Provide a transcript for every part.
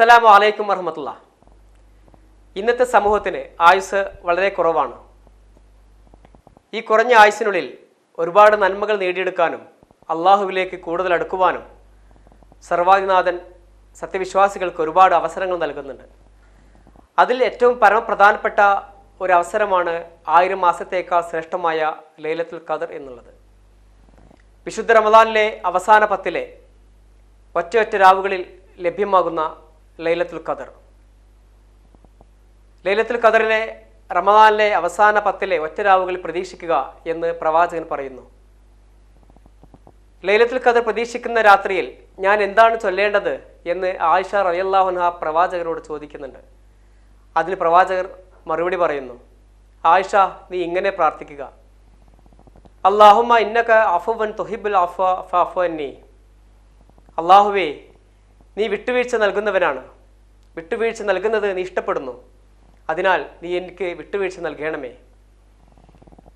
അസ്സലാമു അലൈക്കും വറഹമത്തുള്ള. ഇന്നത്തെ സമൂഹത്തിന് ആയുസ് വളരെ കുറവാണ്. ഈ കുറഞ്ഞ ആയുസിനുള്ളിൽ ഒരുപാട് നന്മകൾ നേടിയെടുക്കാനും അള്ളാഹുവിലേക്ക് കൂടുതൽ അടുക്കുവാനും സർവാധിനാഥൻ സത്യവിശ്വാസികൾക്ക് ഒരുപാട് അവസരങ്ങൾ നൽകുന്നുണ്ട്. അതിൽ ഏറ്റവും പരമപ്രധാനപ്പെട്ട ഒരു അവസരമാണ് ആയിരം മാസത്തേക്കാൾ ശ്രേഷ്ഠമായ ലൈലത്തുൽ ഖദർ എന്നുള്ളത്. വിശുദ്ധ റമദാനിലെ അവസാന പത്തിലെ ഒറ്റ ഒറ്റ രാവുകളിൽ ലഭ്യമാകുന്ന ലൈലത്തുൽ ഖദർ. ലൈലത്തുൽ ഖദറിനെ റമദാനിലെ അവസാന പത്തിലെ ഒറ്റ രാവുകളിൽ പ്രതീക്ഷിക്കുക എന്ന് പ്രവാചകൻ പറയുന്നു. ലൈലത്തുൽ ഖദർ പ്രതീക്ഷിക്കുന്ന രാത്രിയിൽ ഞാൻ എന്താണ് ചൊല്ലേണ്ടത് എന്ന് ആയിഷ റളിയല്ലാഹുൻഹ പ്രവാചകരോട് ചോദിക്കുന്നുണ്ട്. അതിന് പ്രവാചകർ മറുപടി പറയുന്നു ആയിഷ നീ ഇങ്ങനെ പ്രാർത്ഥിക്കുക. അള്ളാഹുമ്മ ഇന്നക അഫുവൻ തുഹിബുൽ അഫ അന്നി. അള്ളാഹുവേ നീ വിട്ടുവീഴ്ച നൽകുന്നവനാണ്. വിട്ടുവീഴ്ച നൽകുന്നത് നീ ഇഷ്ടപ്പെടുന്നു. അതിനാൽ നീ എനിക്ക് വിട്ടുവീഴ്ച നൽകണമേ.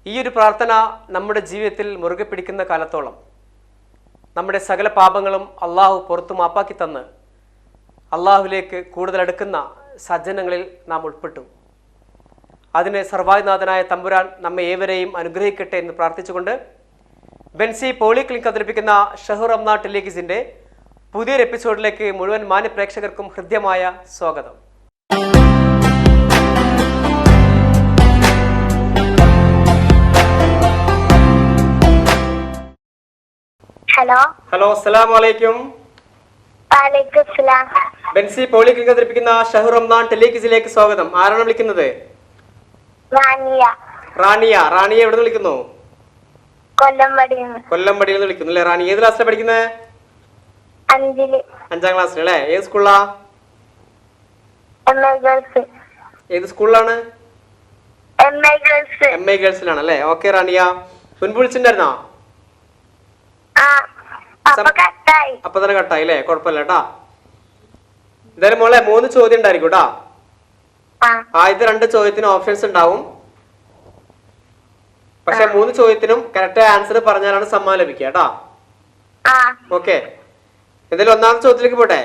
ഈ ഒരു പ്രാർത്ഥന നമ്മുടെ ജീവിതത്തിൽ മുറുകെ പിടിക്കുന്ന കാലത്തോളം നമ്മുടെ സകല പാപങ്ങളും അള്ളാഹു പുറത്തു മാപ്പാക്കി തന്ന് അള്ളാഹുവിലേക്ക് കൂടുതൽ അടുക്കുന്ന സജ്ജനങ്ങളിൽ നാം ഉൾപ്പെട്ടു. അതിന് സർവായുനാഥനായ തമ്പുരാൻ നമ്മെ ഏവരെയും അനുഗ്രഹിക്കട്ടെ എന്ന് പ്രാർത്ഥിച്ചുകൊണ്ട് ബെൻസി പോളിക്ലിനിക് അവതരിപ്പിക്കുന്ന ഷഹുർ റംന ടെലിഗിസിന്റെ പുതിയൊരു എപ്പിസോഡിലേക്ക് മുഴുവൻ മാന്യപ്രേക്ഷകർക്കും ഹൃദ്യമായ സ്വാഗതം. ഹലോ. ഹലോ അസ്സലാം വലൈക്കും ബെൻസി പോളിക്ലിനിക് അവതരിപ്പിക്കുന്ന ഷഹു റംദാൻ ടെലിഗിസിലേക്ക് സ്വാഗതം. ആരാണ് വിളിക്കുന്നത്? റാണിയ. റാണിയ. എവിടെ നിന്ന് വിളിക്കുന്നു? കൊല്ലംപടിയിൽ നിന്ന്. വിളിക്കുന്നു അല്ലേ? റാണി ഏത് ക്ലാസ്സിലാണ് പഠിക്കുന്നത് അഞ്ചിൽ. അഞ്ചാം ക്ലാസ്സിൽ അല്ലേ ഏത് സ്കൂളിലാ? എം ഏത് സ്കൂളിലാണ്? എം എ ഐ ഗേൾസിലാണ് അല്ലേ ഓക്കെ റാണിയ. മുൻപ് വിളിച്ചിട്ടുണ്ടായിരുന്നോ? അപ്പൊ തന്നെ കട്ടായി. അല്ലേ കുഴപ്പമില്ല കേട്ടാ. എന്തായാലും മോളെ മൂന്ന് ചോദ്യം ഉണ്ടായിരിക്കും കേട്ടാ. ആ. ആദ്യത്തെ രണ്ട് ചോദ്യത്തിന് ഓപ്ഷൻസ് ഉണ്ടാവും. പക്ഷെ മൂന്ന് ചോദ്യത്തിനും കറക്റ്റ് ആൻസർ പറഞ്ഞാലാണ് സമ്മാനം ലഭിക്കുക കേട്ടാ. ഓക്കെ എന്തായാലും ഒന്നാമത്തെ ചോദ്യത്തിലേക്ക് പോട്ടെ?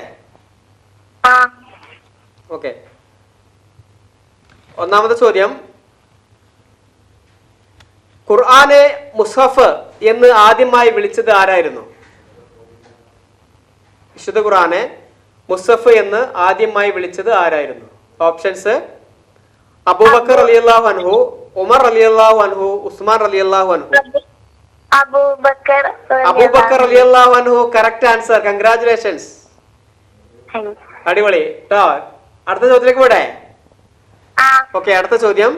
ഓക്കെ. ഒന്നാമത്തെ ചോദ്യം. ഖുർആാനെ മുസഫ് എന്ന് ആദ്യമായി വിളിച്ചത് ആരായിരുന്നു? വിശുദ്ധ ഖുർആാനെ മുസഫ് എന്ന് ആദ്യമായി വിളിച്ചത് ആരായിരുന്നു? ഓപ്ഷൻസ് അബൂബക്കർ അലിയല്ലാഹു അൻഹു ഉമർ അലിയല്ലാഹു അൻഹു ഉസ്മാൻ അലിയല്ലാഹു അൻഹു. അബൂബക്കർ അബൂബക്കർ റളിയല്ലാഹു അൻഹു കറക്റ്റ് ആൻസർ കൺഗ്രാറ്റുലേഷൻസ് അടിപൊളി. കേട്ടോ അടുത്ത ചോദ്യത്തിലേക്ക് പോടെ ഓക്കെ അടുത്ത ചോദ്യം.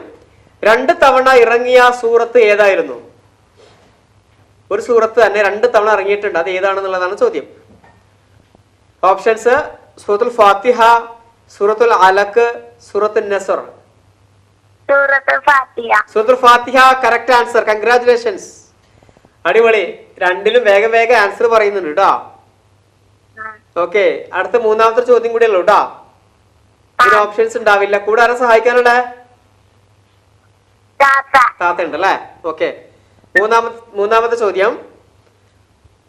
രണ്ട് തവണ ഇറങ്ങിയ സൂറത്ത് ഏതായിരുന്നു? ഒരു സൂറത്ത് തന്നെ രണ്ട് തവണ ഇറങ്ങിയിട്ടുണ്ട്. അത് ഏതാണെന്നുള്ളതാണ് ചോദ്യം. ഓപ്ഷൻസ് സൂറത്തുൽ ഫാത്തിഹ സൂറത്തുൽ അലക്ക് സൂറത്തുൽ നസർ. സൂറത്തുൽ ഫാത്തിഹ. കറക്റ്റ് ആൻസർ കൺഗ്രാറ്റുലേഷൻസ് അടിപൊളി. രണ്ടിലും വേഗം വേഗം ആൻസർ പറയുന്നുണ്ട് കേട്ടോ. ഓക്കെ അടുത്ത മൂന്നാമത്തെ ചോദ്യം കൂടെ ഉള്ളൂ കേട്ടോ ഇതിന് ഓപ്ഷൻസ് ഉണ്ടാവില്ല. കൂടെ ആരാ സഹായിക്കാനുള്ള? താത്ത. ഉണ്ട് അല്ലേ ഓക്കെ മൂന്നാമത്തെ മൂന്നാമത്തെ ചോദ്യം.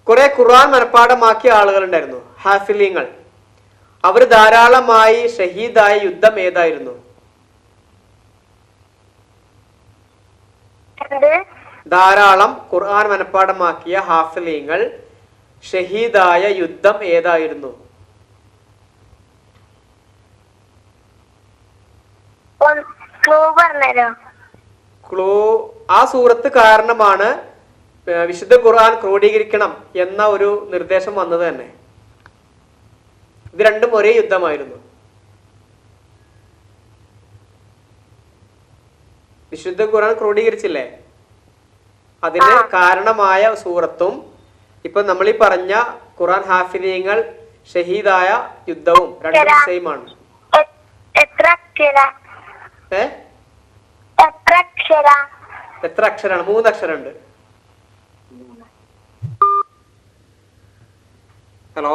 കുറെ ഖുർആൻ മനഃപ്പാടമാക്കിയ ആളുകൾ ഉണ്ടായിരുന്നു. ഹാഫിലിങ്ങൾ. അവർ ധാരാളമായി ഷഹീദായ യുദ്ധം ഏതായിരുന്നു? ധാരാളം ഖുർആൻ മനഃപ്പാടമാക്കിയ ഹാഫിലീങ്ങൾ ഷഹീദായ യുദ്ധം ഏതായിരുന്നു? ക്ലൂ ആ സൂറത്ത് കാരണമാണ് വിശുദ്ധ ഖുർആൻ ക്രോഡീകരിക്കണം എന്ന ഒരു നിർദ്ദേശം വന്നത് തന്നെ. ഇത് രണ്ടും ഒരേ യുദ്ധമായിരുന്നു. വിശുദ്ധ ഖുർആൻ ക്രോഡീകരിച്ചില്ലേ? അതിന് കാരണമായ സൂറത്തും ഇപ്പൊ നമ്മൾ ഈ പറഞ്ഞ ഖുറാൻ ഹാഫിലിയങ്ങൾ ഷഹീദായ യുദ്ധവും രണ്ടും സെയിം ആണ്. എത്ര അക്ഷരാണ്? മൂന്ന് അക്ഷരമുണ്ട്. ഹലോ?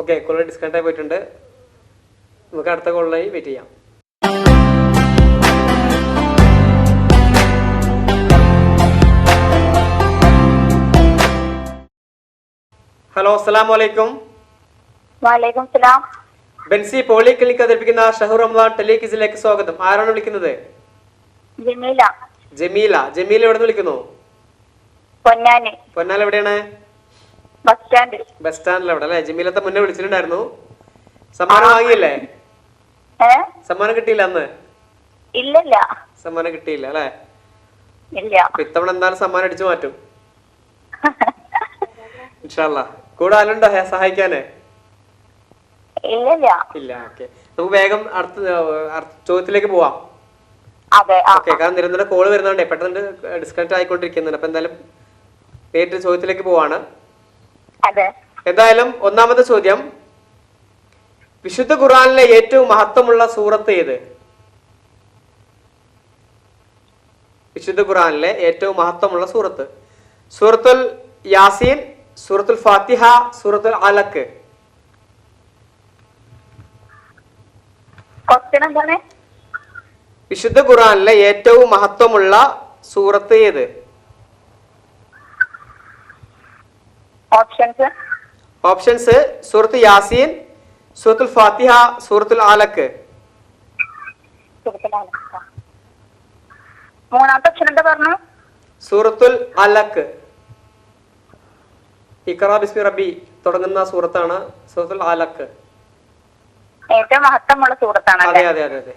ഓക്കെ കോളേജ് ഡിസ്കണക്ട് ആയി പോയിട്ടുണ്ട്. നമുക്ക് അടുത്ത കോളിലായി വെയിറ്റ് ചെയ്യാം. ഹലോ അസ്സലാമു അലൈക്കും വാലേക്കും സലാം ബെൻസി പോളിക്ലിനിക് അവതരിപ്പിക്കുന്ന ഷഹു റംലാൻ ടെലികിസിലേക്ക് സ്വാഗതം. ആരാണ് വിളിക്കുന്നത്? ജമീല. ജമീല. ജമീല എവിടെ നിന്ന് വിളിക്കുന്നു? പൊന്നാനി. പൊന്നാൽ എവിടെയാണ്? Bus stand. ബസ് സ്റ്റാൻഡിൽ അവിടെ അല്ലേ? ജമീലത്തെ മുന്നേ വിളിച്ചിട്ടുണ്ടായിരുന്നു. സമ്മാനം വാങ്ങിയില്ലേ? ഏ? സമ്മാനം കിട്ടിയില്ല അന്ന്? ഇല്ലല്ല. സമ്മാനം കിട്ടിയില്ല അല്ലേ? ഇല്ല. ഇത്തവണ എന്തായാലും സമ്മാനം അടിച്ചു മാറ്റും? ഇൻഷാല്ല കൂടെ ആരുണ്ടോ ഹേ, സഹായിക്കാന്? ഇല്ലല്ല. ഇല്ല ഓക്കെ. നമുക്ക് വേഗം അടുത്ത ചോദ്യത്തിലേക്ക് പോവാം. ഓക്കെ കാരണം നിരന്തരം കോൾ വരുന്നതുകൊണ്ടേ പെട്ടെന്ന് ഡിസ്കണക്ട് ആയിക്കൊണ്ടിരിക്കുന്നുണ്ട്. അപ്പൊ എന്തായാലും നേരിട്ട് ചോദ്യത്തിലേക്ക് പോവാണ്. എന്തായാലും ഒന്നാമത്തെ ചോദ്യം. വിശുദ്ധ ഖുർആനിലെ ഏറ്റവും മഹത്വമുള്ള സൂറത്ത് ഏത്? വിശുദ്ധ ഖുർആനിലെ ഏറ്റവും മഹത്വമുള്ള സൂറത്ത്. സൂറത്തുൽ യാസീൻ സൂറത്തുൽ ഫാത്തിഹ സൂറത്തുൽ അലക്ക് വിശുദ്ധ ഖുറാനിലെ ഏറ്റവും മഹത്വമുള്ള സൂറത്ത് ഏത്? ഓപ്ഷൻസ്? ഓപ്ഷൻസ് സൂറത്ത് യാസീൻ സൂറത്തുൽ ഫാത്തിഹ സൂറത്തുൽ അലക്ക് മൂന്നാമത്തെ സൂറത്തുൽ അലക്ക് ഇഖറ ബിസ്മി റബ്ബി തുടങ്ങുന്ന സൂറത്താണ് സൂറത്തുൽ ആലക്ക് ഏറ്റവും മഹത്വമുള്ള സൂറത്താണ് അതെ അതെ അതെ അതെ.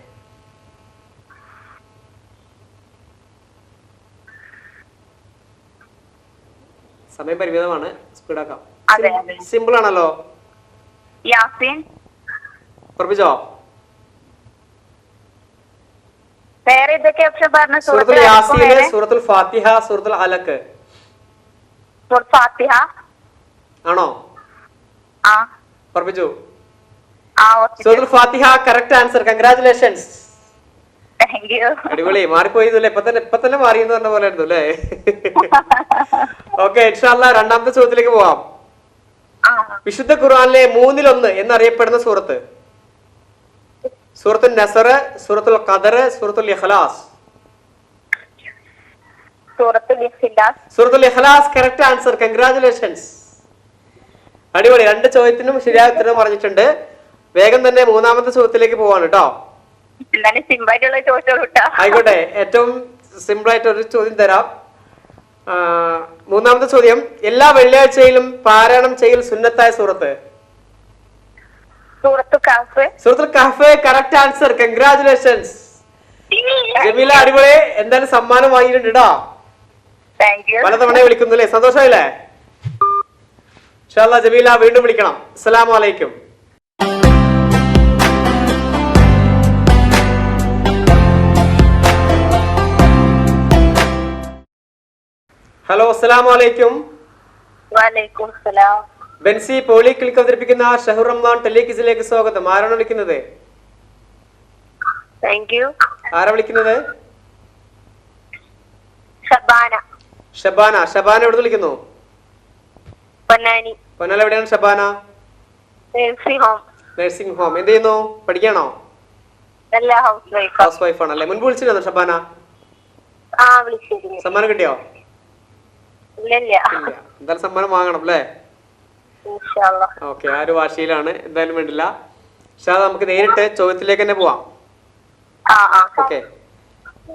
സമയം പരിമിതമാണ്. സ്പീഡാക്കാം സിമ്പിൾ ആണല്ലോ. യാസീൻ. ഉറപ്പിച്ചോ? വേറെ ഇതൊക്കെ ഓപ്ഷൻ പറഞ്ഞു സൂറത്തുൽ യാസീന് സൂറത്തുൽ ഫാത്തിഹ സൂറത്തുൽ അലക്ക് ഫാത്തിഹ. ആണോ? ഉറപ്പിച്ചു? സൂറത്തുൽ ഫാത്തിഹ കറക്റ്റ് ആൻസർ കൺഗ്രാറ്റുലേഷൻസ് അടിപൊളി. മാറിപ്പോയതല്ലേ? ഇപ്പൊ തന്നെ ഇപ്പൊ തന്നെ മാറി എന്ന് പറഞ്ഞ പോലെ ആയിരുന്നു അല്ലേ? ഓക്കെ ഇൻഷാല്ല രണ്ടാമത്തെ ചോദ്യത്തിലേക്ക് പോവാം. വിശുദ്ധ ഖുർആാനിലെ മൂന്നിലൊന്ന് എന്നറിയപ്പെടുന്ന സൂറത്ത്. സൂറത്തുൽ നസർ സൂറത്തുൽ ഖദർ സൂറത്തുൽ ഇഖ്ലാസ്. സൂറത്തുൽ ഇഖ്ലാസ്. സൂറത്തുൽ ഇഖ്ലാസ് കറക്റ്റ് ആൻസർ കൺഗ്രാറ്റുലേഷൻസ് അടിപൊളി. രണ്ട് ചോദ്യത്തിനും ശരിയായ ഉത്തരം പറഞ്ഞിട്ടുണ്ട്. വേഗം തന്നെ മൂന്നാമത്തെ ചോദ്യത്തിലേക്ക് പോവാണ് കേട്ടോ ആയിക്കോട്ടെ. ഏറ്റവും സിമ്പിൾ ആയിട്ട് ഒരു ചോദ്യം തരാം. മൂന്നാമത്തെ ചോദ്യം. എല്ലാ വെള്ളിയാഴ്ചയിലും പാരായണം ചെയ്യൽ സുന്നത്തായ സൂറത്ത് സൂറത്തുൽ കഹഫ് കറക്റ്റ് ആൻസർ കൺഗ്രാചുലേഷൻസ് ജമീല അടിപൊളി. എന്തായാലും സമ്മാനം വാങ്ങിയിട്ടുണ്ട് കേട്ടോ പലതവണ വിളിക്കുന്നു അല്ലേ സന്തോഷമായില്ലേ? ഇൻഷാല്ലാ ജമീല വീണ്ടും വിളിക്കണം. അസ്സലാമു വലൈക്കും ഹലോ അലൈക്കും. വലൈക്കും ബെൻസി പോളി ക്ലിക്ക് അവതരിപ്പിക്കുന്ന ഷഹുർ റഹ്മാൻ ടെലികിസിലേക്ക് സ്വാഗതം. ആരാണ് വിളിക്കുന്നത്? ആരാ വിളിക്കുന്നത്? ഷബാന. ഷബാന. ഷബാന എവിടെ വിളിക്കുന്നു? പൊന്നാനി. പൊന്നാല എവിടെയാണ് Shabana? Nursing home nursing home എന്ത് ചെയ്യുന്നു? പഠിക്കാണോ ഹൗസ് വൈഫ് ആണല്ലേ? മുൻപ് വിളിച്ചിരുന്നോ ഷബാന? സമ്മാനം കിട്ടിയോ? എന്തായാലും സമ്മാനം വാങ്ങണം അല്ലേ? ഓക്കെ ആ ഒരു വാശിയിലാണ്. എന്തായാലും വേണ്ടില്ല. പക്ഷെ അത് നമുക്ക് നേരിട്ട് ചോദ്യത്തിലേക്ക് തന്നെ പോവാം. ഓക്കെ.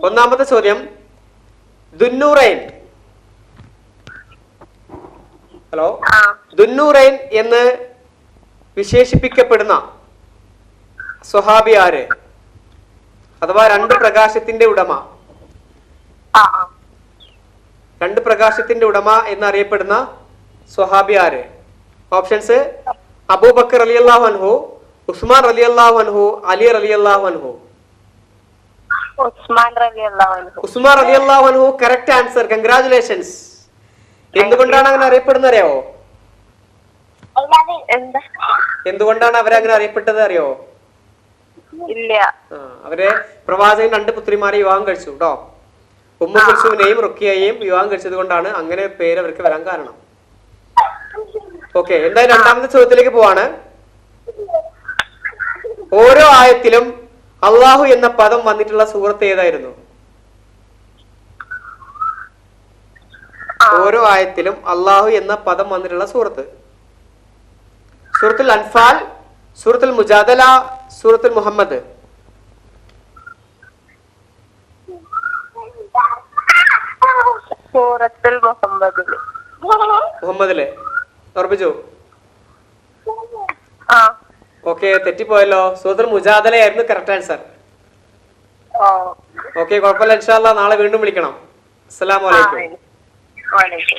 ഒന്നാമത്തെ ചോദ്യം. ദുന്നൂറൈൻ. ഹലോ? ദുന്നൂറൈൻ എന്ന് വിശേഷിപ്പിക്കപ്പെടുന്ന സ്വഹാബി ആര്? അഥവാ രണ്ട് പ്രകാശത്തിന്റെ ഉടമ. രണ്ട് പ്രകാശത്തിന്റെ ഉടമ എന്നറിയപ്പെടുന്ന സ്വഹാബി ആര്? ഓപ്ഷൻസ് അബൂബക്കർ അലി അള്ളാഹു അൻഹു ഉസ്മാൻ അലി അള്ളാഹു അൻഹു. അലി അലി അള്ളാഹു അൻഹു. ഉസ്മാൻ അലി അള്ളാഹു അൻഹു കറക്റ്റ് ആൻസർ കൺഗ്രാറ്റുലേഷൻസ് എന്തുകൊണ്ടാണ് അങ്ങനെ അറിയപ്പെടുന്നത് അറിയാവോ എന്താ? എന്തുകൊണ്ടാണ് അവരെ അങ്ങനെ അറിയപ്പെട്ടത് അറിയോ ഇല്ല അവരെ പ്രവാചകൻ രണ്ട് പുത്രിമാരെ വിവാഹം കഴിച്ചു കേട്ടോ ഉമ്മ കുൽസുവിനെയും റുക്കിയെയും വിവാഹം കഴിച്ചത് കൊണ്ടാണ് അങ്ങനെ പേര് അവർക്ക് വരാൻ കാരണം. ഓക്കെ എന്തായാലും രണ്ടാമത്തെ ചോദ്യത്തിലേക്ക് പോവാണ്. ഓരോ ആയത്തിലും അള്ളാഹു എന്ന പദം വന്നിട്ടുള്ള സൂറത്ത് ഏതായിരുന്നു? ഓരോ ആയത്തിലും അള്ളാഹു എന്ന പദം വന്നിട്ടുള്ള സൂറത്ത്. സൂറത്തുൽ അൻഫാൽ സൂറത്തുൽ മുജാദല സൂറത്തുൽ മുഹമ്മദ്. മുഹമ്മദിൽ. ഉറപ്പിച്ചു? ഓക്കെ തെറ്റിപ്പോയല്ലോ. സൂറത്തുൽ മുജാദലയായിരുന്നു കറക്റ്റ് ആൻസർ ഓക്കെ കുഴപ്പമില്ല. ഇൻഷാല്ല നാളെ വീണ്ടും വിളിക്കണം. അസ്സലാമു ആ അലൈക്കും വലൈക്കും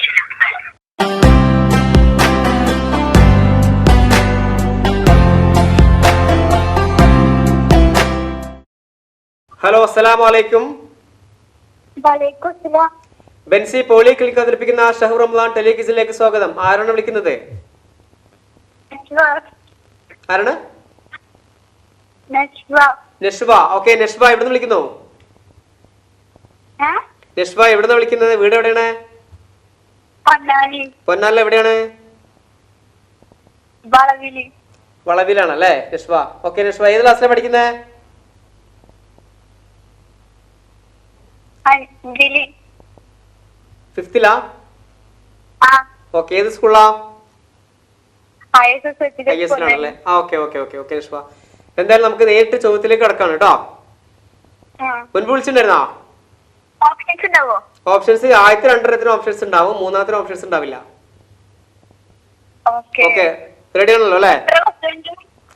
ഹലോ അസ്സലാമു അലൈക്കും. ബെൻസി പോളി ക്ലിനിക് അവതരിപ്പിക്കുന്ന ഷഹർ റംലാൻ ടെലികിസിലേക്ക് സ്വാഗതം. ആരാണ് വിളിക്കുന്നത്? ആരാണ്? ഓക്കെ എവിടുന്ന് വിളിക്കുന്നു? എവിടുന്ന് വിളിക്കുന്നത്? വീട് എവിടെയാണ്? പൊന്നാനി. പൊന്നാലിൽ എവിടെയാണ്? വളവിലി. വളവിലാണ് അല്ലേ? നഷ്ബ ഓക്കെ നഷ്ബ ഏത് ക്ലാസ്സിലാണ് പഠിക്കുന്നത് അഞ്ചിലി. ഫിഫ്തിലാ ഓക്കെ ഏത് സ്കൂളാ ഐ എസ് ആണല്ലേ ആ ഓക്കെ ഓക്കെ ഓക്കെ ഓക്കെ നഷ്ബ എന്തായാലും നമുക്ക് നേരിട്ട് ചോദ്യത്തിലേക്ക് കിടക്കാണ് കേട്ടോ. മുൻപ് വിളിച്ചിട്ടുണ്ടായിരുന്നോ? ഓപ്ഷൻസ് ആദ്യത്തെ രണ്ടെണ്ണത്തിന് ഓപ്ഷൻസ് ഉണ്ടാവും മൂന്നാമത്തെ ഓപ്ഷൻസ് ഉണ്ടാവില്ല. ഓക്കെ റെഡി ആണല്ലോ അല്ലേ?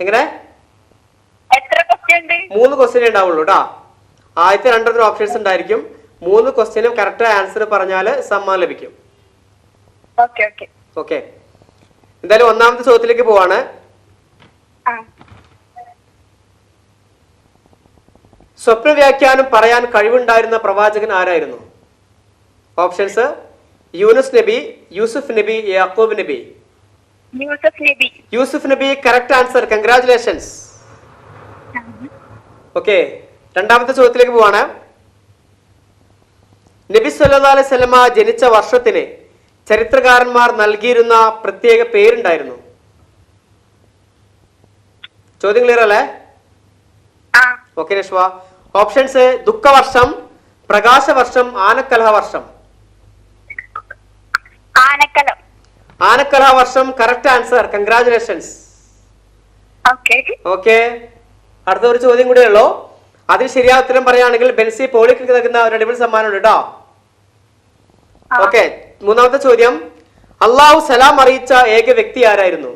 എങ്ങനെ? മൂന്ന് ക്വസ്റ്റ്യൻ ഉണ്ടാവുള്ളൂ കേട്ടോ ആദ്യത്തെ രണ്ടെണ്ണത്തിന് ഓപ്ഷൻസ് ഉണ്ടായിരിക്കും. മൂന്ന് ക്വസ്റ്റ്യനും കറക്റ്റ് ആൻസർ പറഞ്ഞാൽ സമ്മാനം ലഭിക്കും. ഓക്കെ എന്തായാലും ഒന്നാമത്തെ ചോദ്യത്തിലേക്ക് പോവാണ്. സ്വപ്ന വ്യാഖ്യാനം പറയാൻ കഴിവുണ്ടായിരുന്ന പ്രവാചകൻ ആരായിരുന്നു? ഓപ്ഷൻസ് യൂനുസ് നബി യൂസുഫ് നബി യാക്കൂബ് നബി യൂസഫ് നബി യൂസുഫ് നബി കറക്റ്റ് ആൻസർ കൺഗ്രാചുലേഷൻസ് ഓക്കെ രണ്ടാമത്തെ ചോദ്യത്തിലേക്ക് പോവാണ്. നബി സല്ലല്ലാഹു അലൈഹി വസല്ലമ ജനിച്ച വർഷത്തിന് ചരിത്രകാരന്മാർ നൽകിയിരുന്ന പ്രത്യേക പേരുണ്ടായിരുന്നു. ചോദ്യം ക്ലിയർ അല്ലേ? ഓക്കെ രശ്വ ഓപ്ഷൻസ് ദുഃഖവർഷം പ്രകാശവർഷം ആനക്കലഹ വർഷം ആനക്കലം. ആനക്കല വർഷം കറക്റ്റ് ആൻസർ കൺഗ്രാചുലേഷൻസ് ഓക്കെ അടുത്ത ഒരു ചോദ്യം കൂടെ ഉള്ളൂ. അതിൽ ശരിയായ ഉത്തരം പറയുകയാണെങ്കിൽ ബെൻസി പോളിക്ക് നൽകുന്ന ഒരു അടിപൊളി സമ്മാനം ഉണ്ട് കേട്ടോ ഓക്കെ മൂന്നാമത്തെ ചോദ്യം. അള്ളാഹു സലാം അറിയിച്ച ഏക വ്യക്തി ആരായിരുന്നു?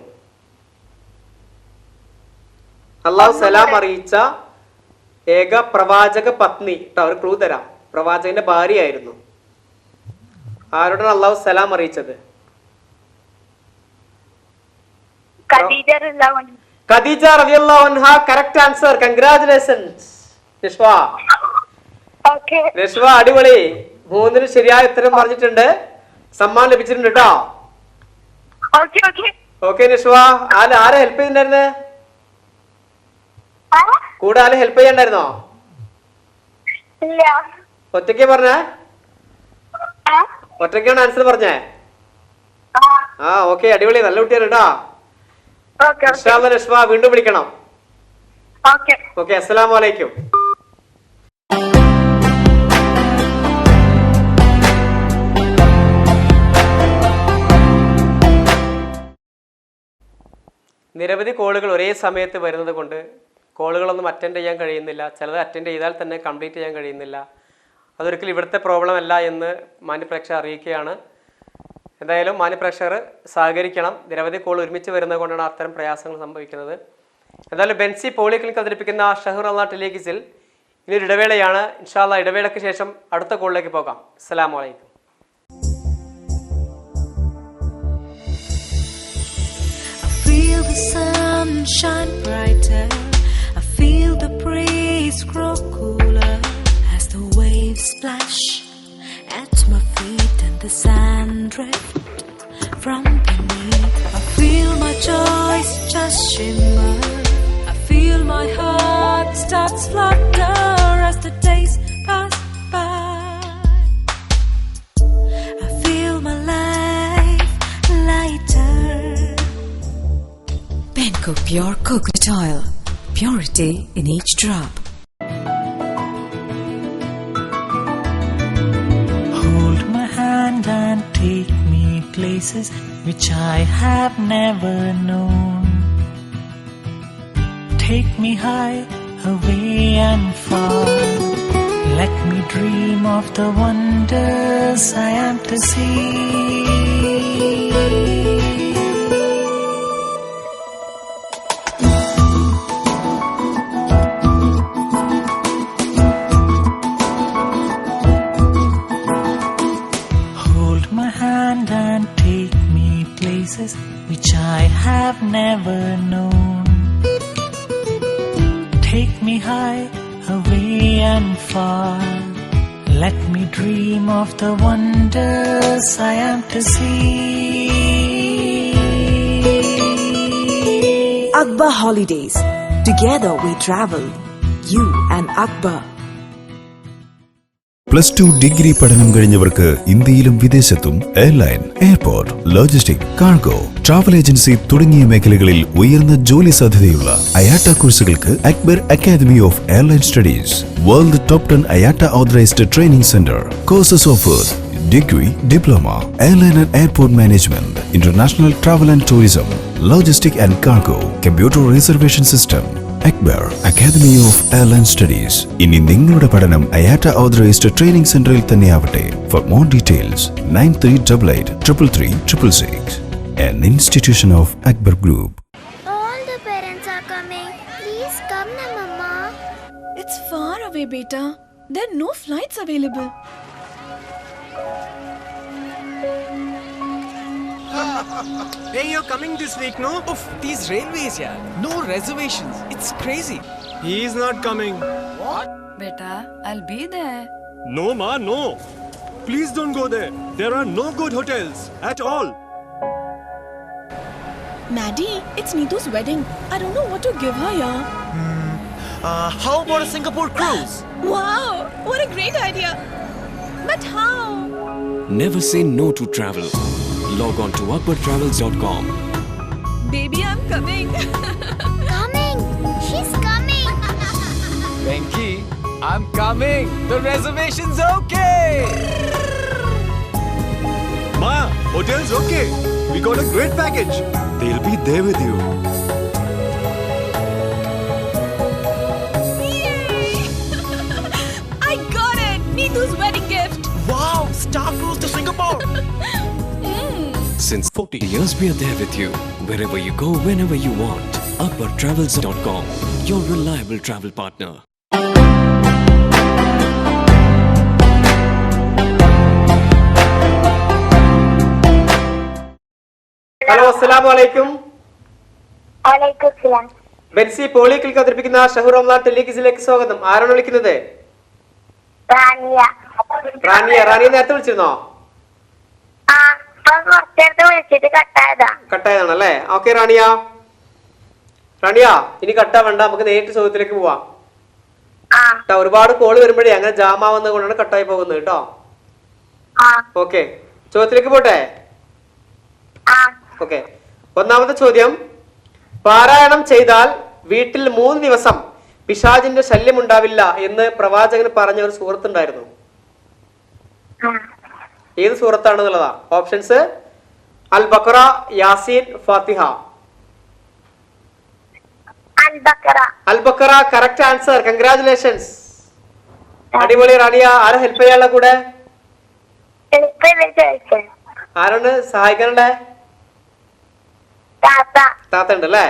അള്ളാഹു സലാം അറിയിച്ച ഏക പ്രവാചക പത്നി. കേട്ടോ ഒരു ക്ലൂ തരാം. പ്രവാചകന്റെ ഭാര്യയായിരുന്നു. ആരോടാണ് അള്ളാഹു സലാം അറിയിച്ചത്? ഖദീജ റളിയല്ലാഹു അൻഹ. Correct answer congratulations Rashwa Rashwa അടിപൊളി. മൂന്നിന് ശരിയായ ഉത്തരം പറഞ്ഞിട്ടുണ്ട്. സമ്മാനം ലഭിച്ചിട്ടുണ്ട് കേട്ടോ. ഓക്കെ നിഷ്വ ആര് ആരെ ഹെൽപ്പ് ചെയ്തിട്ടുണ്ടായിരുന്നേ കൂടെ ആരെ ഹെൽപ്പ് ചെയ്യണ്ടായിരുന്നോ ഒറ്റയ്ക്ക് പറഞ്ഞേ? ഒറ്റയ്ക്കാണ് ആൻസർ പറഞ്ഞേ? ആ. ഓക്കെ അടിപൊളി. നല്ല കുട്ടിയാണ് കേട്ടോ. ഇൻഷാല്ല വീണ്ടും വിളിക്കണം. ഓക്കെ. അസ്സലാമു അലൈക്കും. നിരവധി കോളുകൾ ഒരേ സമയത്ത് വരുന്നത് കൊണ്ട് കോളുകളൊന്നും അറ്റൻഡ് ചെയ്യാൻ കഴിയുന്നില്ല. ചിലത് അറ്റൻഡ് ചെയ്താൽ തന്നെ കംപ്ലീറ്റ് ചെയ്യാൻ കഴിയുന്നില്ല. അതൊരിക്കലും ഇവിടുത്തെ പ്രോബ്ലം അല്ല എന്ന് മാന്യപ്രേക്ഷകർ അറിയിക്കുകയാണ്. എന്തായാലും മാന്യപ്രേക്ഷകർ സഹകരിക്കണം. നിരവധി കോൾ ഒരുമിച്ച് വരുന്നത് കൊണ്ടാണ് അത്തരം പ്രയാസങ്ങൾ സംഭവിക്കുന്നത്. എന്തായാലും ബെൻസി പോളിക്ലിനിക് അവതരിപ്പിക്കുന്ന ഷഹർ അള്ളാ ടെലിഗിസിൽ ഇനി ഒരു ഇടവേളയാണ്. ഇൻഷാല്ല ഇടവേളയ്ക്ക് ശേഷം അടുത്ത കോളിലേക്ക് പോകാം. അസ്സലാമു വലൈക്കും the sun shine brighter. Drift from beneath. I feel my joys just shimmer. I feel my heart starts flutter as the days pass by. I feel my life lighter. Benco Pure Coconut Oil. Purity in each drop. Places which I have never known. Take me high, away and far. Let me dream of the wonders I am to see. Together we travel. You and Akbar. Plus two degree പഠനം കഴിഞ്ഞവർക്ക് ഇന്ത്യയിലും വിദേശത്തും airline airport logistic cargo travel agency തുടങ്ങിയ മേഖലകളിൽ ഉയർന്ന ജോലി സാധ്യതയുള്ള IATA കോഴ്സുകൾക്ക് Akbar academy of airline studies world top ten IATA authorised training centre courses offers degree diploma airline and airport management international travel and tourism logistic and cargo computer reservation system Akbar academy of airline studies ഇനി നിങ്ങളുടെ പഠനം IATA authorised training സെന്ററിൽ തന്നെയാവട്ടെ for more details nine three double eight triple three triple six an institution of Akbar Group. All the parents are coming. Please come na, Mama. It's far away, beta. There are no flights available. Hey, you're coming this week, no? Oof, these railways, yeah. No reservations. It's crazy. He's not coming. What? Beta, I'll be there. No, Ma, no. Please don't go there. There are no good hotels at all. Maddie, it's Neetu's wedding. I don't know what to give her, yeah. Uh, how about a Singapore cruise? Wow, what a great idea. But how? Never say no to travel. Log on to akbartravels.com. Baby, I'm coming. Coming. She's coming. Venki, I'm coming. The reservation's okay. Ma, hotel's okay. We got a great package. They'll be there with you. Yay! I got it! Neetu's wedding gift. Wow, Star Cruise to Singapore. Since 40 years, we are there with you. Wherever you go, whenever you want. akbartravels.com. Your reliable travel partner. Hello അസ്സലാമു അലൈക്കും വലൈക്കും ബെൻസി പോളിക്കിൽ അവതരിപ്പിക്കുന്ന ഷഹൂർ റംലാൻ ടെലിഗിസിലേക്ക് സ്വാഗതം ആരാണ് വിളിക്കുന്നത് Rania റാനിയെ നേരത്തെ വിളിച്ചിരുന്നോ കട്ടായതാണല്ലേ? Okay റാണിയ. റാണിയ ഇനി കട്ടാ വേണ്ട. നമുക്ക് നേരിട്ട് ചോദ്യത്തിലേക്ക് പോവാം. ആ. ട്ടോ, ഒരുപാട് കോൾ വരുമ്പോഴേ അങ്ങനെ ജാം ആവുന്നത് കൊണ്ടാണ് കട്ടായി പോകുന്നത് കേട്ടോ. ഓക്കെ. ചോദ്യത്തിലേക്ക് പോട്ടെ? ഓക്കെ. ഒന്നാമത്തെ ചോദ്യം. പാരായണം ചെയ്താൽ വീട്ടിൽ മൂന്ന് ദിവസം പിശാജിന്റെ ശല്യം ഉണ്ടാവില്ല എന്ന് പ്രവാചകൻ പറഞ്ഞ ഒരു സുഹൃത്തുണ്ടായിരുന്നു. ഏത് സൂറത്താണെന്നുള്ളതാ? ഓപ്ഷൻസ് അൽ ബക്കറ യാസീൻ ഫാത്തിഹ. അൽ ബക്കറ കറക്റ്റ് ആൻസർ കൺഗ്രാചുലേഷൻസ് അടിപൊളി റാണിയ. ആരെ ഹെൽപ്പ് ചെയ്യാനുള്ള കൂടെ? ആരാണ്? സഹായിക്കാനുള്ള താത്ത. ഉണ്ട് അല്ലേ?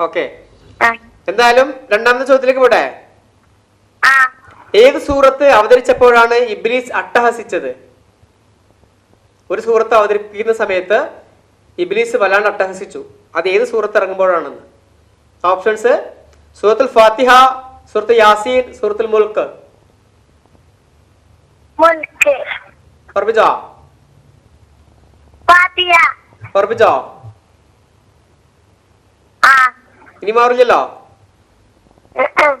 ഓക്കെ എന്തായാലും രണ്ടാമത്തെ ചോദ്യത്തിലേക്ക് പോട്ടെ? ഏത് സൂറത്ത് അവതരിച്ചപ്പോഴാണ് ഇബ്ലീസ് അട്ടഹസിച്ചത്? ഒരു സൂറത്ത് അവതരിപ്പിക്കുന്ന സമയത്ത് ഇബ്ലീസ് വല്ലാണ്ട് അട്ടഹസിച്ചു. അത് ഏത് സൂറത്ത് ഇറങ്ങുമ്പോഴാണെന്ന്. ഓപ്ഷൻസ് സൂറത്തുൽ ഫാത്തിഹ സൂറത്ത് യാസീൻ സൂറത്തുൽ മുൽക്ക്. ഇനി മാറില്ലല്ലോ?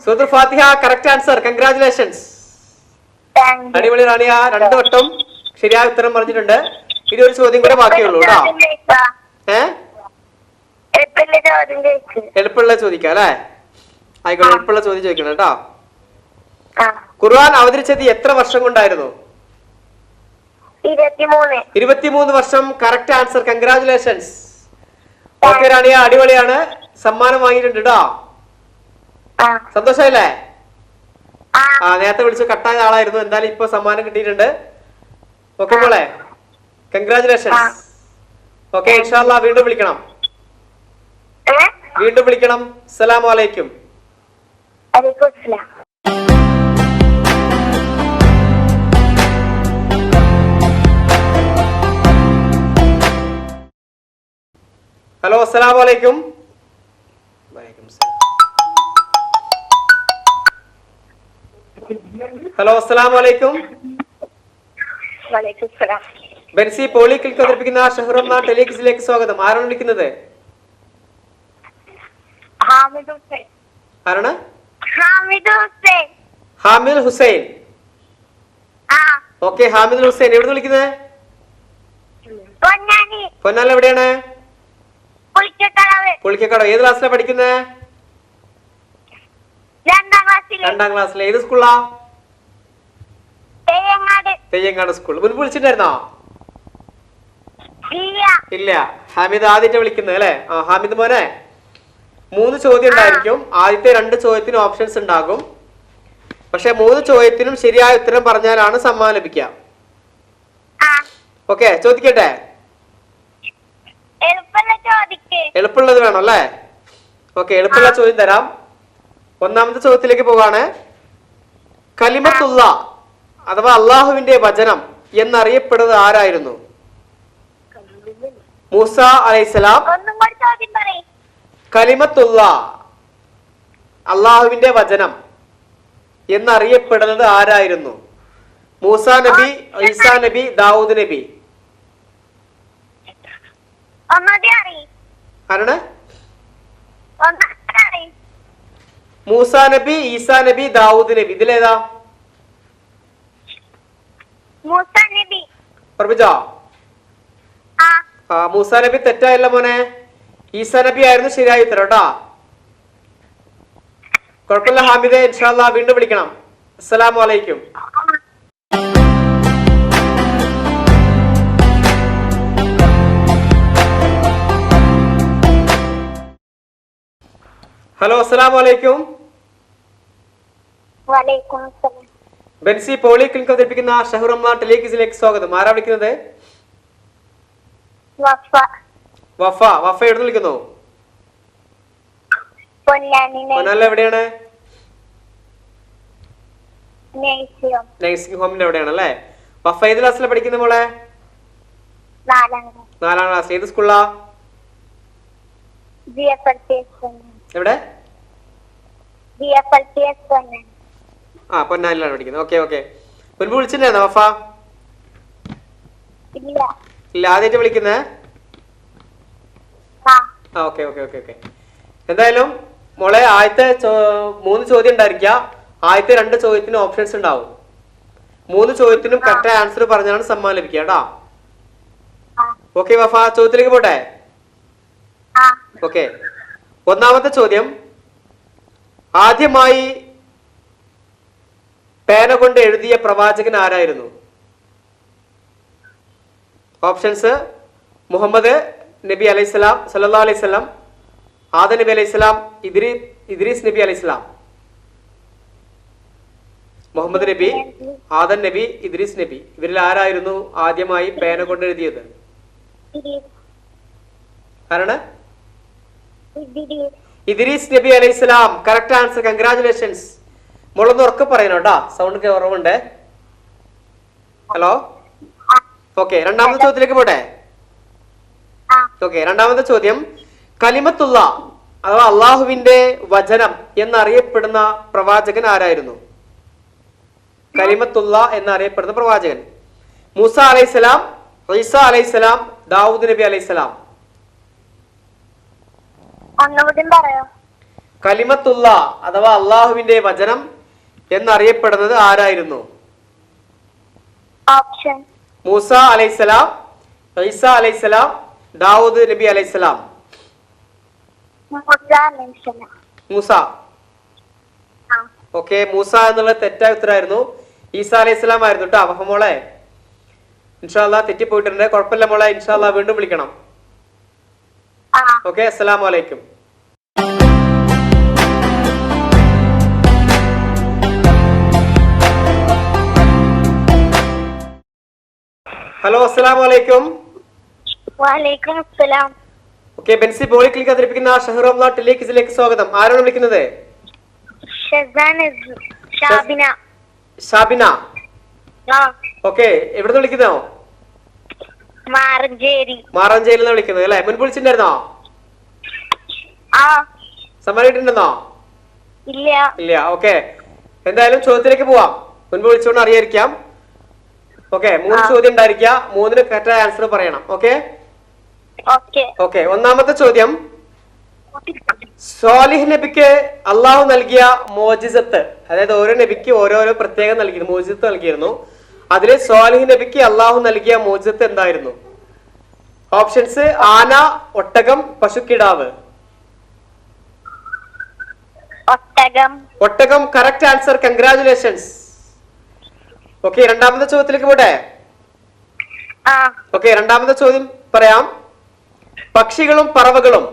സൂറത്തുൽ ഫാത്തിഹ കറക്റ്റ് ആൻസർ കൺഗ്രാചുലേഷൻസ് അടിപൊളി റാണിയ. രണ്ടു വട്ടം ശരിയായ ഉത്തരം പറഞ്ഞിട്ടുണ്ട്. ഇനി ഒരു ചോദ്യം കൂടെ ബാക്കിയുള്ളൂ കേട്ടോ. എളുപ്പമുള്ള ചോദിക്കാം അല്ലേ? ആയിക്കോട്ടെ എളുപ്പമുള്ള ചോദ്യം ചോദിക്കണം കേട്ടോ. ഖുർആൻ അവതരിച്ചത് എത്ര വർഷം കൊണ്ടായിരുന്നു? ഇരുപത്തിമൂന്ന്. വർഷം correct answer congratulations okay Raniya അടിപൊളിയാണ്. സമ്മാനം വാങ്ങിയിട്ടുണ്ട് കേട്ടോ. ആ. ആ. നേരത്തെ വിളിച്ചു കട്ടായ ആളായിരുന്നു. എന്തായാലും ഇപ്പൊ സമ്മാനം കിട്ടിയിട്ടുണ്ട്. ഓക്കെ മോളെ. കൺഗ്രാചുലേഷൻസ് ഓക്കെ ഇൻഷാല്ല വീണ്ടും വിളിക്കണം. വീണ്ടും വിളിക്കണം. അസ്സലാമു അലൈക്കും ഹലോ അസ്സലാം അലൈക്കും ഹലോ അലൈക്കും വലൈക്കും അസ്സലാം ബെൻസി പോളിക്കിൽ അവതരിപ്പിക്കുന്ന ഷഹറുന്ന ടെലിക്സിലേക്ക് സ്വാഗതം. ആരാണ് വിളിക്കുന്നത്? ആരാണ്? ഹാമിദ് ഹുസൈൻ. ഓക്കെ ഹാമിദ് ഹുസൈൻ. എവിടെ വിളിക്കുന്നത്? പൊന്നാല എവിടെയാണ്? പുളിക്കക്കട ഏത് ക്ലാസ്സിലാണ് പഠിക്കുന്നത് രണ്ടാം ക്ലാസ്സിലെ ഏത് സ്കൂളാ തെയ്യങ്ങാട്. സ്കൂൾ മുൻപ് വിളിച്ചിട്ടുണ്ടായിരുന്നോ? ഇല്ല. ഹമീദ് ആദ്യത്തെ വിളിക്കുന്നത് അല്ലെ? ആ ഹമീദ് മോനെ മൂന്ന് ചോദ്യം ഉണ്ടായിരിക്കും. ആദ്യത്തെ രണ്ട് ചോദ്യത്തിന് ഓപ്ഷൻസ് ഉണ്ടാകും. പക്ഷെ മൂന്ന് ചോദ്യത്തിനും ശരിയായ ഉത്തരം പറഞ്ഞാലാണ് സമ്മാനം ലഭിക്കുക. ഓക്കെ ചോദിക്കട്ടെ? എളുപ്പമുള്ള ചോദിക്ക് എളുപ്പമുള്ളത് വേണം അല്ലേ? ഓക്കെ എളുപ്പമുള്ള ചോദ്യം തരാം. ഒന്നാമത്തെ ചോദ്യത്തിലേക്ക് പോവാണ്. കലിമത്തുള്ള അഥവാ അള്ളാഹുവിന്റെ വചനം എന്നറിയപ്പെടുന്നത് ആരായിരുന്നു? മൂസ പറയും കലിമത്തുള്ള അള്ളാഹുവിന്റെ വചനം എന്നറിയപ്പെടുന്നത് ആരായിരുന്നു? മൂസ നബി ഈസാ നബി ദാവൂദ് നബി. ആരാണ്? മൂസ നബി ഈസാ നബി ദാവൂദ് നബി. ഇതിലേതാ? ഉറപ്പിച്ചോ ആ. മൂസ നബി തെറ്റായില്ല മോനെ. ഈസ നബി ആയിരുന്നു ശരിയായ ഉത്തരം കേട്ടോ. കുഴപ്പമില്ല ഹാമിദെ ഇൻഷാല്ല വീണ്ടും വിളിക്കണം. അസ്സലാമു അലൈക്കും. ഹലോ അസ്സലാമു അലൈക്കും. വലൈക്കും അസ്സലാം. ബെൻസി പോളി ക്ലിനിക് അവതരിപ്പിക്കുന്ന ഷഹുറമ്മ ടെലിഗിസിലേക്ക് സ്വാഗതം. ആരാ വിളിക്കുന്നത്? വഫ. വഫ എവിടെ നിൽക്കുന്നു പൊന്നാനിനെ മൊനാല എവിടെയാണ്? നഴ്സിംഗ് ഹോമിന്റെ എവിടെയാണ് അല്ലേ? വഫ ഏത് ക്ലാസ്സിലാണ് പഠിക്കുന്നത് മോളെ? നാലാം ക്ലാസ്. ഏത് പൊന്നാനി എവിടെ? ആ പൊന്നാലിലാണ് പഠിക്കുന്നത്. Okay okay. മുൻപ് വിളിച്ചിട്ടുണ്ടായിരുന്നോ വഫ? ഇല്ല. ഇല്ല ആദ്യമായിട്ട് വിളിക്കുന്നേ? ആ. Okay okay okay okay. എന്തായാലും മോളെ ആദ്യത്തെ മൂന്ന് ചോദ്യം ഉണ്ടായിരിക്കുക ആദ്യത്തെ രണ്ട് ചോദ്യത്തിന് ഓപ്ഷൻസ് ഉണ്ടാവും. മൂന്ന് ചോദ്യത്തിനും കറക്റ്റ് ആൻസർ പറഞ്ഞാണ് സമ്മാനം ലഭിക്കുക കേട്ടോ? ഓക്കെ വഫ ചോദ്യത്തിലേക്ക് പോട്ടെ? ഓക്കെ. ഒന്നാമത്തെ ചോദ്യം. ആദ്യമായി പേന കൊണ്ട് എഴുതിയ പ്രവാചകൻ ആരായിരുന്നു? ഓപ്ഷൻസ് മുഹമ്മദ് നബി അലൈഹിസ്ലാം സല്ലാ അലൈഹിസ്ലാം ആദ നബി അലൈഹിസ്ലാം ഇദ്രി ഇദ്രീസ് നബി അലൈഹിസ്ലാം മുഹമ്മദ് നബി ആദൻ നബി ഇദ്രീസ് നബി. ഇവരിൽ ആരായിരുന്നു ആദ്യമായി പേന കൊണ്ട് എഴുതിയത്? ആരാണ്? ഇദ്രീസ് നബി അലൈഹി സ്വലാം. കറക്റ്റ് ആൻസർ കൺഗ്രാചുലേഷൻസ് മോളൊന്ന് ഉറക്കെ പറയണോട്ടാ സൗണ്ട് കുറവുണ്ട്. ഹലോ ഓക്കെ രണ്ടാമത്തെ ചോദ്യത്തിലേക്ക് പോട്ടെ? ഓക്കെ രണ്ടാമത്തെ ചോദ്യം. കലിമത്തുള്ള അഥവാ അള്ളാഹുവിന്റെ വചനം എന്നറിയപ്പെടുന്ന പ്രവാചകൻ ആരായിരുന്നു? കലിമത്തുള്ള എന്നറിയപ്പെടുന്ന പ്രവാചകൻ. മൂസ അലൈഹിസ്സലാം ഈസ അലൈഹിസ്സലാം ദാവൂദ് നബി അലൈഹിസ്സലാം. കലിമത്തുള്ള അഥവാ അള്ളാഹുവിന്റെ വചനം എന്നറിയപ്പെടുന്നത് ആരായിരുന്നു? ഓപ്ഷൻ മൂസ അലൈഹിസ്സലാം ഈസ അലൈഹിസ്സലാം ദാവൂദ് നബി അലൈഹിസ്സലാം മൂസ ഓക്കെ മൂസ എന്നുള്ള തെറ്റായ ഉത്തരമായിരുന്നു ഈസ അലൈഹിസ്സലാം ആയിരുന്നു കേട്ടോ അപ്പൊ മോളെ ഇൻഷാല്ല തെറ്റിപ്പോയിട്ടുണ്ട്. കുഴപ്പമില്ല മോളെ ഇൻഷാല്ല വീണ്ടും വിളിക്കണം. ഓക്കെ അസ്സലാമു ഹലോ അസ്സലാം വലൈക്കും വാലേക്കും അസ്സലാം. ഓക്കെ ബെൻസി പോളിക്ലിക്ക് അവതരിപ്പിക്കുന്ന ഷഹർ റംലാൻ ടെലിക്കിസിലേക്ക് സ്വാഗതം. ആരാണ് വിളിക്കുന്നത്? ഷാബിന. ഓക്കെ എവിടുന്ന് വിളിക്കുന്നോ? മാറഞ്ചേരി. മാറാഞ്ചേരിയിൽ നിന്ന് വിളിക്കുന്നത് അല്ലെ? മുൻപ് വിളിച്ചിട്ടുണ്ടായിരുന്നോ? ഇല്ല. ഇല്ല ഓക്കെ എന്തായാലും ചോദ്യത്തിലേക്ക് പോവാം. മുൻപ് വിളിച്ചുകൊണ്ട് അറിയാതിരിക്കാം ഓക്കെ മൂന്ന് ചോദ്യം ഉണ്ടായിരിക്കുക. മൂന്നിന് കറക്റ്റ് ആൻസർ പറയണം. ഓക്കെ ഓക്കെ ഒന്നാമത്തെ ചോദ്യം. സോലിഹ് നബിക്ക് അള്ളാഹു നൽകിയ മോജിസത്ത് അതായത് ഓരോ നബിക്ക് ഓരോരോ പ്രത്യേകം നൽകിയിരുന്നു മോജിസത്ത് നൽകിയിരുന്നു. അതിൽ സോലിഹ് നബിക്ക് അള്ളാഹു നൽകിയ മോജിസത്ത് എന്തായിരുന്നു? ഓപ്ഷൻസ് ആന ഒട്ടകം പശുക്കിടാവ്. ഒട്ടകം. ഒട്ടകം കറക്റ്റ് ആൻസർ കൺഗ്രാചുലേഷൻസ് ഓക്കെ രണ്ടാമത്തെ ചോദ്യത്തിലേക്ക് പോട്ടെ? ഓക്കെ രണ്ടാമത്തെ ചോദ്യം പറയാം. പക്ഷികളും പറവകളും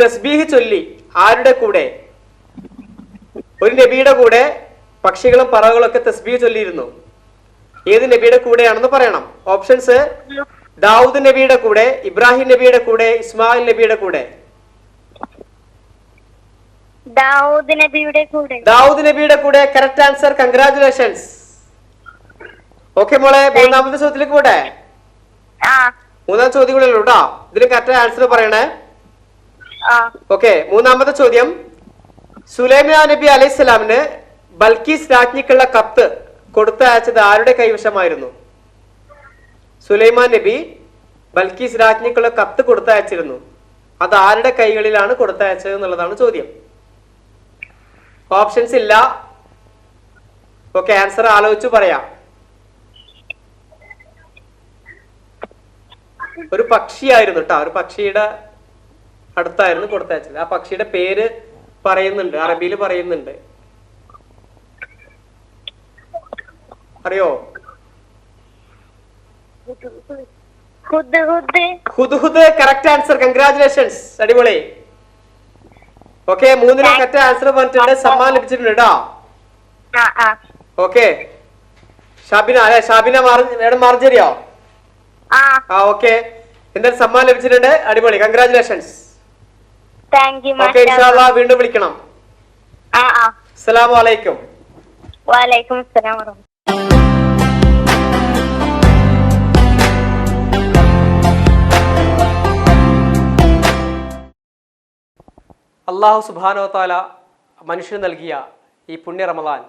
തസ്ബീഹ് ചൊല്ലി ആരുടെ കൂടെ? ഒരു നബിയുടെ കൂടെ പക്ഷികളും പറവകളും ഒക്കെ തസ്ബീഹ് ചൊല്ലിയിരുന്നു. ഏത് നബിയുടെ കൂടെയാണെന്ന് പറയണം. ഓപ്ഷൻസ് ദാവൂദ് നബിയുടെ കൂടെ ഇബ്രാഹിം നബിയുടെ കൂടെ ഇസ്മായിൽ നബിയുടെ കൂടെ. ദാവൂദ് നബിയുടെ കൂടെ. ദാവൂദ് നബിയുടെ കൂടെ കറക്റ്റ് ആൻസർ കൺഗ്രാചുലേഷൻസ് ഓക്കെ മോളെ മൂന്നാമത്തെ ചോദ്യത്തിലേക്ക് പോട്ടെ? മൂന്നാം ചോദ്യം കൂടെ ഉള്ളൂ കേട്ടോ ഇതിന് കറക്റ്റ് ആൻസർ പറയണേ. ഓക്കെ മൂന്നാമത്തെ ചോദ്യം. സുലൈമാൻ നബി അലൈഹി സ്വലാമിന് ബൽക്കീസ് രാജ്ഞിക്കുള്ള കത്ത് കൊടുത്തയച്ചത് ആരുടെ കൈവശമായിരുന്നു? സുലൈമാൻ നബി ബൽക്കീസ് രാജ്ഞിക്കുള്ള കത്ത് കൊടുത്തയച്ചിരുന്നു. അത് ആരുടെ കൈകളിലാണ് കൊടുത്തയച്ചത് എന്നുള്ളതാണ് ചോദ്യം. ഓപ്ഷൻസ് ഇല്ല. ഓക്കെ ആൻസർ ആലോചിച്ച് പറയാം. ഒരു പക്ഷിയായിരുന്നു കേട്ടോ ഒരു പക്ഷിയുടെ അടുത്തായിരുന്നു കൊടുത്തയച്ചത്. ആ പക്ഷിയുടെ പേര് പറയുന്നുണ്ട്. അറബിയിൽ പറയുന്നുണ്ട്. അറിയോ? കറക്റ്റ് ആൻസർ കൺഗ്രാചുലേഷൻസ് അടിപൊളി. ഓക്കെ മൂന്നിന് കറക്റ്റ് ആൻസർ പറഞ്ഞിട്ടുണ്ട് സമ്മാനം ലഭിച്ചിട്ടുണ്ട് കേട്ടോ ഓക്കെ ഷാബിന അല്ലെ? ഷാബിന മാർജ് മാർജരിയോ ആ ഓക്കെ. എന്തായാലും സമ്മാനം ലഭിച്ചിട്ടുണ്ട്. അടിപൊളി. കൺഗ്രാചുലേഷൻസ് ഓക്കെ ഇൻഷാല്ലാ വീണ്ടും വിളിക്കണം. അസ്സലാമു അലൈക്കും വാലേക്കും അസ്സലാം അള്ളാഹു സുബാനോ താല മനുഷ്യന് നൽകിയ ഈ പുണ്യ റമദാൻ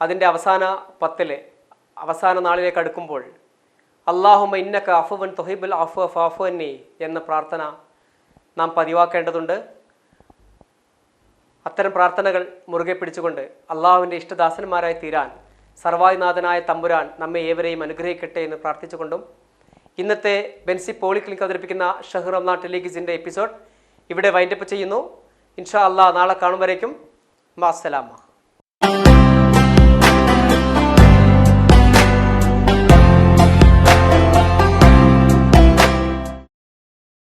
അതിന്റെ അവസാന പത്തിലെ അവസാന നാളിലേക്ക് അടുക്കുമ്പോൾ അള്ളാഹുമ ഇന്നക്ക അഫുവൻ തൊഹിബുൽ അഫു ഫാഫു അന്നി എന്ന പ്രാർത്ഥന നാം പതിവാക്കേണ്ടതുണ്ട്. അത്തരം പ്രാർത്ഥനകൾ മുറുകെ പിടിച്ചുകൊണ്ട് അള്ളാഹുവിന്റെ ഇഷ്ടദാസന്മാരായി തീരാൻ സർവായുനാഥനായ തമ്പുരാൻ നമ്മെ ഏവരെയും അനുഗ്രഹിക്കട്ടെ എന്ന് പ്രാർത്ഥിച്ചുകൊണ്ടും ഇന്നത്തെ ബെൻസി പോളിക്ലിനിക് അവതരിപ്പിക്കുന്ന ഷഹർ റംനാ ടെലിഗിസിന്റെ എപ്പിസോഡ് ഇവിടെ വൈൻഡപ്പ് ചെയ്യുന്നു. ഇൻഷാ അള്ളാഹ് നാളെ കാണും വരേക്കും. മാസലാമ